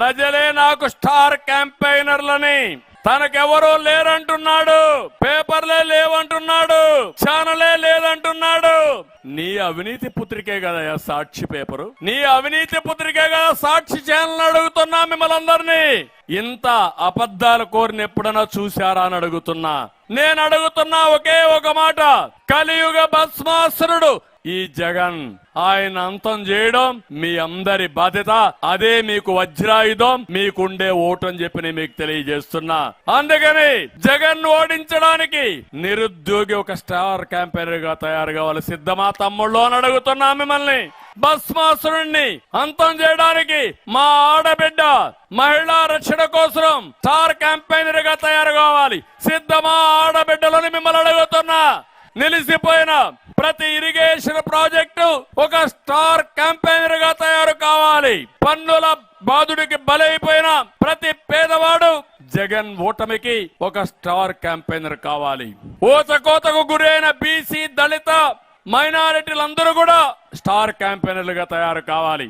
ప్రజలే నాకు స్టార్ క్యాంపెయినర్లని. తనకెవరూ లేరంటున్నాడు. పేపర్లే లేవంటున్నాడు. ఛానలే లేదంటున్నాడు. నీ అవినీతి పుత్రికే కదా సాక్షి పేపరు? నీ అవినీతి పుత్రికే కదా సాక్షి ఛానల్ అడుగుతున్నా మిమ్మల్ని అందరినీ ఇంత అబద్ధాలు కోరిన ఎప్పుడైనా చూశారా అని అడుగుతున్నా. నేను అడుగుతున్నా ఒకే ఒక మాట. కలియుగ భస్మాసురుడు ఈ జగన్ ఆయన అంతం చేయడం మీ అందరి బాధ్యత. అదే మీకు వజ్రాయుధం మీకుండే ఓటు అని చెప్పి నేను మీకు తెలియజేస్తున్నా. అందుకని జగన్ ఓడించడానికి నిరుద్యోగి ఒక స్టార్ క్యాంపెయినర్గా తయారు కావాలి సిద్ధమా తమ్ముళ్ళు అని అడుగుతున్నా మిమ్మల్ని. భస్మాసురుణ్ణి అంతం చేయడానికి మా ఆడబిడ్డ మహిళా రక్షణ కోసం స్టార్ క్యాంపెయినర్గా తయారు కావాలి. సిద్ధమా ఆడబిడ్డలని మిమ్మల్ని అడుగుతున్నా. నిలిసిపోయిన ప్రతి ఇరిగేషన్ ప్రాజెక్టు ఒక స్టార్ క్యాంపెయినర్గా తయారు కావాలి. పన్నుల బాధుడికి బలైపోయిన ప్రతి పేదవాడు జగన్ ఓటమికి ఒక స్టార్ క్యాంపెయినర్ కావాలి. ఊచకోతకు గురైన బీసీ దళిత మైనారిటీలందరూ కూడా స్టార్ క్యాంపెయినర్లుగా తయారు కావాలి.